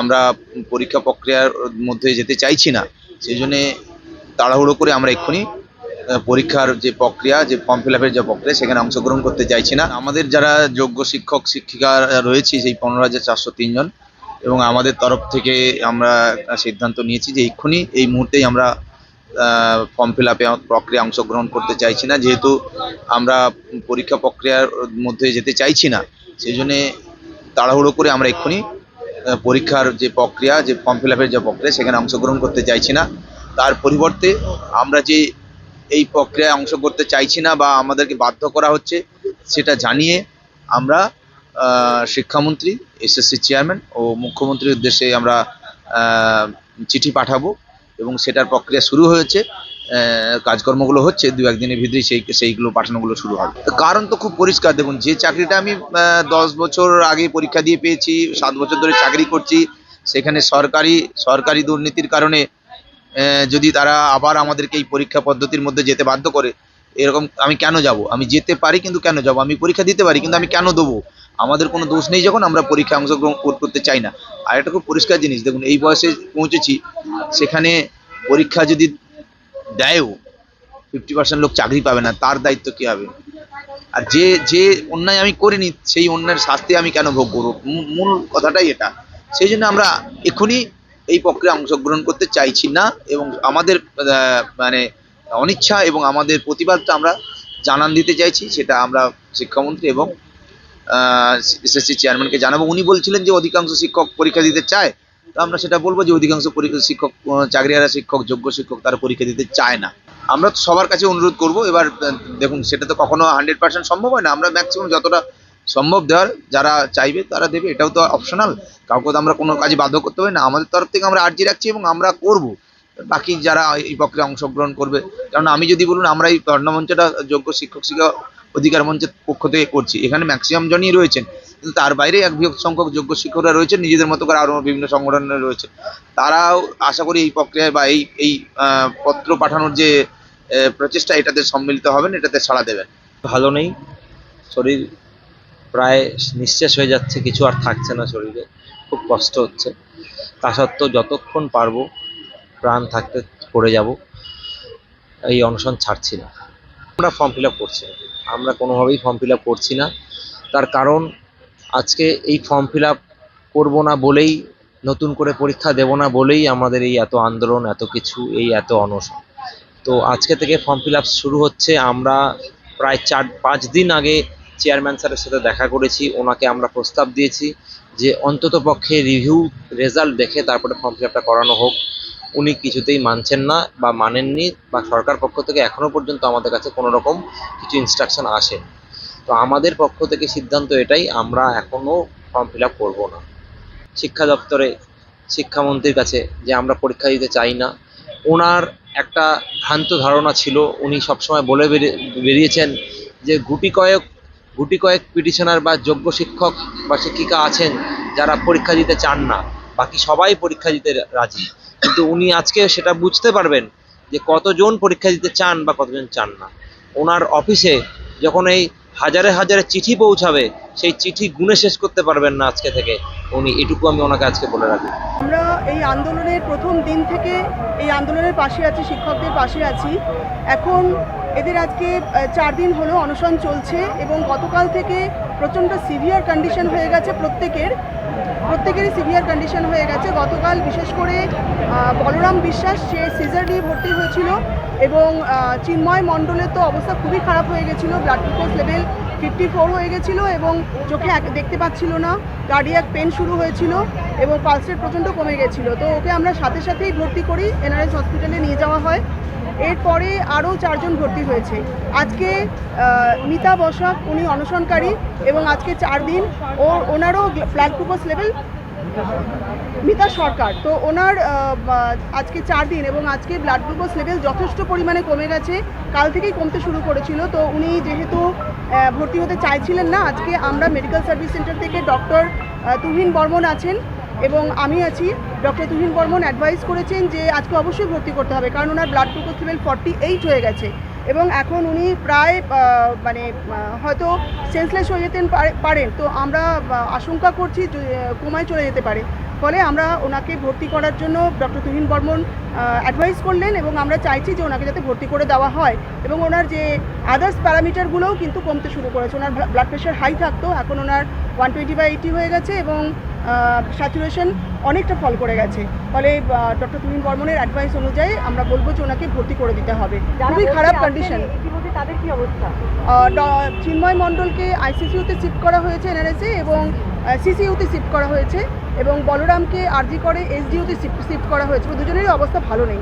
আমরা পরীক্ষা প্রক্রিয়ার মধ্যে যেতে চাইছি না, সেই জন্যে তাড়াহুড়ো করে আমরা এক্ষুনি পরীক্ষার যে প্রক্রিয়া, যে ফর্ম ফিল আপের যে প্রক্রিয়া, সেখানে অংশগ্রহণ করতে চাইছি না। আমাদের যারা যোগ্য শিক্ষক, শিক্ষিকা রয়েছে, সেই পনেরো হাজার চারশো তিনজন এবং আমাদের তরফ থেকে আমরা সিদ্ধান্ত নিয়েছি যে এক্ষুনি এই মুহূর্তেই আমরা ফর্ম ফিল আপে প্রক্রিয়া অংশগ্রহণ করতে চাইছি না, যেহেতু আমরা পরীক্ষা প্রক্রিয়ার মধ্যে যেতে চাইছি না, সেই জন্যে তাড়াহুড়ো করে আমরা এক্ষুনি পরীক্ষার যে প্রক্রিয়া, যে ফর্ম ফিল যে প্রক্রিয়া, সেখানে অংশগ্রহণ করতে চাইছি না। তার পরিবর্তে আমরা যে এই প্রক্রিয়ায় অংশ করতে চাইছি না বা আমাদেরকে বাধ্য করা হচ্ছে, সেটা জানিয়ে আমরা শিক্ষামন্ত্রী এসএসসি চেয়ারম্যান ও মুখ্যমন্ত্রীর উদ্দেশ্যে আমরা চিঠি পাঠাবো এবং সেটার প্রক্রিয়া শুরু হয়েছে। কাজকর্মগুলো হচ্ছে, দু একদিনের ভিতরেই সেই সেইগুলো পাঠানোগুলো শুরু হবে। কারণ তো খুব পরিষ্কার, দেখুন, যে চাকরিটা আমি দশ বছর আগে পরীক্ষা দিয়ে পেয়েছি, সাত বছর ধরে চাকরি করছি, সেখানে সরকারি সরকারি দুর্নীতির কারণে যদি তারা আবার আমাদেরকে এই পরীক্ষা পদ্ধতির মধ্যে যেতে বাধ্য করে, এরকম আমি কেন যাব? আমি যেতে পারি কিন্তু কেন যাব? আমি পরীক্ষা দিতে পারি কিন্তু আমি কেন দেবো? আমাদের কোনো দোষ নেই যখন আমরা পরীক্ষা অংশগ্রহণ কর- করতে চাই না। আর একটা খুব পরিষ্কার জিনিস, দেখুন, এই বয়সে পৌঁছেছি, সেখানে পরীক্ষা যদি দেয়ও। ফিফটি পার্সেন্ট লোক চাকরি পাবে না, তার দায়িত্ব কী হবে? আর যে যে অন্যায় আমি করিনি, সেই অন্যায়ের শাস্তি আমি কেন ভোগ করব? মূল কথাটাই এটা। সেই জন্য আমরা এক্ষুনি এই প্রক্রিয়া অংশগ্রহণ করতে চাইছি না এবং আমাদের মানে অনিচ্ছা এবং আমাদের প্রতিবাদটা আমরা জানান দিতে চাইছি, সেটা আমরা শিক্ষামন্ত্রী এবং এসএসসি চেয়ারম্যানকে জানাব। উনি বলছিলেন যে অধিকাংশ শিক্ষক পরীক্ষা দিতে চায় আমরা সেটা বলব যে অধিকাংশ পরীক্ষা শিক্ষক আহ, চাকরিহারা শিক্ষক যোগ্য শিক্ষক তারা পরীক্ষা দিতে চায় না। আমরা সবার কাছে অনুরোধ করব এবার দেখুন সেটা তো কখনো হান্ড্রেড পার্সেন্ট সম্ভব হয় না। আমরা ম্যাক্সিমাম যতটা সম্ভব দেওয়ার যারা চাইবে তারা দেবে। এটাও তো অপশনাল কাউকে তো আমরা কোনো কাজে বাধ্য করতে পারি না। আমাদের তরফ থেকে আমরা আর্জি রাখছি এবং আমরা করব। বাকি যারা এই প্রক্রিয়া অংশগ্রহণ করবে কারণ আমি যদি বলুন আমরা এই মঞ্চটা যোগ্য শিক্ষক শিক্ষা অধিকার মঞ্চের পক্ষ থেকে করছি। এখানে ম্যাক্সিমাম জনই রয়েছেন। কিন্তু তার বাইরে এক বৃহৎ সংখ্যক যোগ্য শিক্ষকরা রয়েছে, নিজেদের মতো করে আরও বিভিন্ন সংগঠনের রয়েছে। তারাও আশা করি এই প্রক্রিয়ায় বা এই এই পত্র পাঠানোর যে প্রচেষ্টা, এটাতে সম্মিলিত হবেন, এটাতে সাড়া দেবেন। ভালো নেই। শরীর প্রায় নিঃশেষ হয়ে যাচ্ছে, কিছু আর থাকছে না শরীরে, খুব কষ্ট হচ্ছে। তা সত্ত্বেও যতক্ষণ পারব, প্রাণ থাকতে করে যাব, এই অনশন ছাড়ছি না। আমরা ফর্ম ফিল করছি আমরা কোনোভাবেই ফর্ম ফিল করছি না। তার কারণ আজকে এই ফর্ম ফিল আপ করব না বলেই, নতুন করে পরীক্ষা দেব না বলেই আমাদের এই এত আন্দোলন, এত কিছু, এই এত অনশন। তো আজকে থেকে ফর্ম ফিল আপ শুরু হচ্ছে। আমরা প্রায় চার, পাঁচ দিন আগে চেয়ারম্যান স্যারের সাথে দেখা করেছি। ওনাকে আমরা প্রস্তাব দিয়েছি যে অন্তত পক্ষে রিভিউ রেজাল্ট দেখে তারপরে ফর্ম ফিল আপটা করানো হোক। উনি কিছুতেই মানছেন না বা মানেননি বা সরকার পক্ষ থেকে এখনও পর্যন্ত আমাদের কাছে কোনো রকম কিছু ইনস্ট্রাকশন আসে তো আমাদের পক্ষ থেকে সিদ্ধান্ত এটাই, আমরা এখনও ফর্ম ফিল আপ করব না। শিক্ষা দপ্তরে, শিক্ষামন্ত্রীর কাছে যে আমরা পরীক্ষা দিতে চাই না, ওনার একটা ভ্রান্ত ধারণা ছিল, উনি সবসময় বলে বেরিয়ে- বেরিয়েছেন যে গুটি কয়েক গুটি কয়েক পিটিশনার বা যোগ্য শিক্ষক বা শিক্ষিকা আছেন যারা পরীক্ষা দিতে চান না, বাকি সবাই পরীক্ষা দিতে রাজি। কিন্তু উনি আজকে সেটা বুঝতে পারবেন যে কতজন পরীক্ষা দিতে চান বা কতজন চান না। ওনার অফিসে যখন এই হাজারে হাজারে চিঠি পৌঁছাবে, সেই চিঠি গুনে শেষ করতে পারবেন না আজকে থেকে। উনি, এটুকু আমি ওনাকে আজকে বলে রাখি। আমরা এই আন্দোলনের প্রথম দিন থেকে এই আন্দোলনের পাশে আছি, শিক্ষকদের পাশে আছি। এখন এদের আজকে চার দিন হলো অনশন চলছে এবং গতকাল থেকে প্রচণ্ড সিভিয়ার কন্ডিশন হয়ে গেছে প্রত্যেকের। প্রত্যেকেরই সিভিয়ার কন্ডিশন হয়ে গেছে। গতকাল বিশেষ করে বলরাম বিশ্বাস সে সিজার নিয়ে ভর্তি হয়েছিল এবং চিন্ময় মণ্ডলের তো অবস্থা খুবই খারাপ হয়ে গেছিল। Blood glucose level fifty four হয়ে গেছিল এবং চোখে দেখতে পাচ্ছিল না। কার্ডিয়াক পেন শুরু হয়েছিল এবং পালস প্রচণ্ড কমে গেছিল। তো ওকে আমরা সাথে সাথেই ভর্তি করি। এনআরএস হসপিটালে নিয়ে যাওয়া হয়। এরপরে আরও চারজন ভর্তি হয়েছে। আজকে মিতা বসাক, উনি অনশনকারী এবং আজকে চার দিন ও ওনারও blood glucose level Mita Sarkar. তো ওনার আজকে চার দিন এবং আজকে ব্লাড গ্লুকোজ লেভেল যথেষ্ট পরিমাণে কমে গেছে। কাল থেকেই কমতে শুরু করেছিল। তো উনি যেহেতু ভর্তি হতে চাইছিলেন না, আজকে আমরা মেডিকেল সার্ভিস সেন্টার থেকে ডক্টর তুহিন বর্মন আছেন এবং আমি আছি। ডক্টর তুহিন বর্মন অ্যাডভাইস করেছেন যে আজকে অবশ্যই ভর্তি করতে হবে, কারণ ওনার blood glucose level forty eight হয়ে গেছে এবং এখন উনি প্রায় মানে হয়তো সেন্সলেস হয়ে যেতে পারেন। তো আমরা আশঙ্কা করছি কোমায় চলে যেতে পারে। ফলে আমরা ওনাকে ভর্তি করার জন্য ডক্টর তুহিন বর্মন অ্যাডভাইস করলেন এবং আমরা চাইছি যে ওনাকে যাতে ভর্তি করে দেওয়া হয় এবং ওনার যে আদার্স প্যারামিটারগুলোও কিন্তু কমতে শুরু করেছে। ওনার ব্লাড প্রেশার হাই থাকতো, এখন ওনার ওয়ান টোয়েন্টি বাই এইটি হয়ে গেছে এবং স্যাচুরেশন অনেকটা ফল করে গেছে। ফলে ডক্টর তুমিন বর্মনের অ্যাডভাইস অনুযায়ী আমরা বলব যে ওনাকে ভর্তি করে দিতে হবে। খুবই খারাপ কন্ডিশন তাদের কি অবস্থা? চিন্ময় মণ্ডলকে আইসিসিউতে শিফট করা হয়েছে এনআরএসে এবং সিসিউতে শিফট করা হয়েছে এবং বলরামকে আরজি করে এসডিউতে শিফট করা হয়েছে। দুজনেরই অবস্থা ভালো নেই।